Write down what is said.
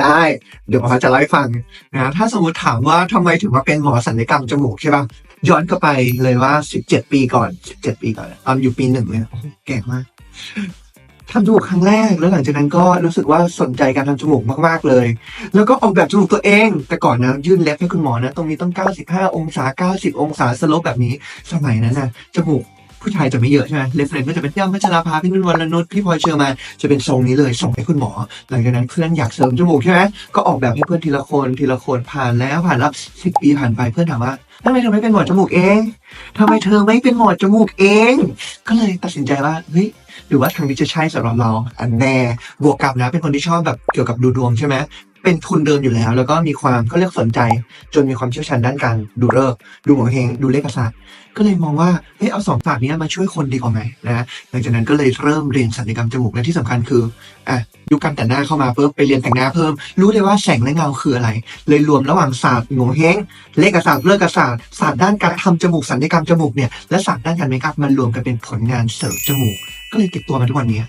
ได้ เดี๋ยวหมอจะเล่าให้ฟังนะถ้าสมมติถามว่าทำไมถึงมาเป็นหมอสัญญกรรมจมูกใช่ป่ะย้อนกลับไปเลยว่า17ปีก่อน17ปีก่อนตอนอยู่ปีหนึ่งเนี่ยโอ้โหแก่มากทำจมูกครั้งแรกแล้วหลังจากนั้นก็รู้สึกว่าสนใจการทำจมูกมากๆเลย แล้วก็ออกแบบจมูกตัวเอง แต่ก่อนนะยื่นเล็บให้คุณหมอนะ ตรงนี้ต้อง 95 องศา 90 องศาสโลปแบบนี้ สมัยนั้นนะจมูก ผู้ชายจะไม่เยอะใช่ไหมเรฟเฟรนก็จะเป็นย่ำพัชราภาพี่นุ่นวรนุชพี่พลอยเชอร์มานจะเป็นทรงนี้เลยส่งให้คุณหมอ หลังจากนั้นเพื่อนอยากเสริมจมูกใช่ไหมก็ออกแบบให้เพื่อนทีละคนทีละคนผ่านแล้วผ่านแล้วสิบปีผ่านไปเพื่อนถามว่าทำไมเธอไม่เป็นหมอจมูกเองทำไมเธอไม่เป็นหมอจมูกเอง ก็เลยตัดสินใจว่าเฮ้ยหรือว่าทางนี้จะใช่สำหรับเราอันแน่บวกกับนะเป็นคนที่ชอบแบบเกี่ยวกับดูดวงใช่ไหม เป็นทุนเดิมอยู่แล้ว แล้วก็มีความก็เรียกสนใจ จนมีความเชี่ยวชาญด้านการดูเลิกดูหมอเฮงดูเลขศาสตร์ก็เลยมองว่าเฮ้ยเอาสองศาสตร์นี้มาช่วยคนดีกว่าไหมนะหลังจากนั้นก็เลยเริ่มเรียนศัลยกรรมจมูกและที่สำคัญคืออะยุคการแต่งหน้าเข้ามาเพิ่มไปเรียนแต่งหน้าเพิ่ม รู้เลยว่าแสงและเงาคืออะไร เลยรวมระหว่างศาสตร์โงเฮงเลขศาสตร์เลิกศาสตร์ศาสตร์ด้านการทำจมูกศัลยกรรมจมูกเนี่ยและศาสตร์ด้านการเมคอัพมันรวมกันเป็นผลงานเสริมจมูก ก็เลยติดตัวมาทุกวันนี้